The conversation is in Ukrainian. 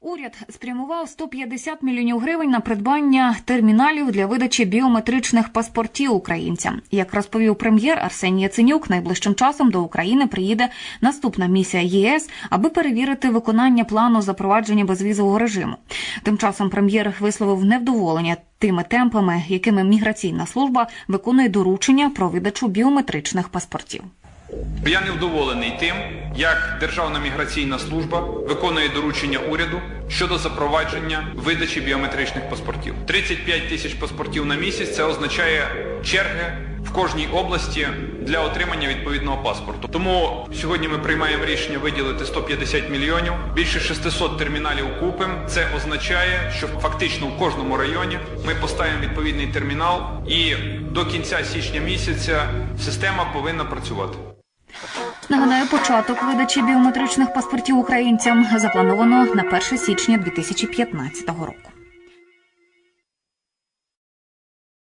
Уряд спрямував 150 мільйонів гривень на придбання терміналів для видачі біометричних паспортів українцям. Як розповів прем'єр Арсеній Яценюк, найближчим часом до України приїде наступна місія ЄС, аби перевірити виконання плану запровадження безвізового режиму. Тим часом прем'єр висловив невдоволення тими темпами, якими міграційна служба виконує доручення про видачу біометричних паспортів. Я невдоволений тим, як Державна міграційна служба виконує доручення уряду щодо запровадження видачі біометричних паспортів. 35 тисяч паспортів на місяць це означає черги в кожній області для отримання відповідного паспорту. Тому сьогодні ми приймаємо рішення виділити 150 мільйонів, більше 600 терміналів купимо. Це означає, що фактично в кожному районі ми поставимо відповідний термінал і до кінця січня місяця система повинна працювати. Нагадаю, початок видачі біометричних паспортів українцям заплановано на 1 січня 2015 року.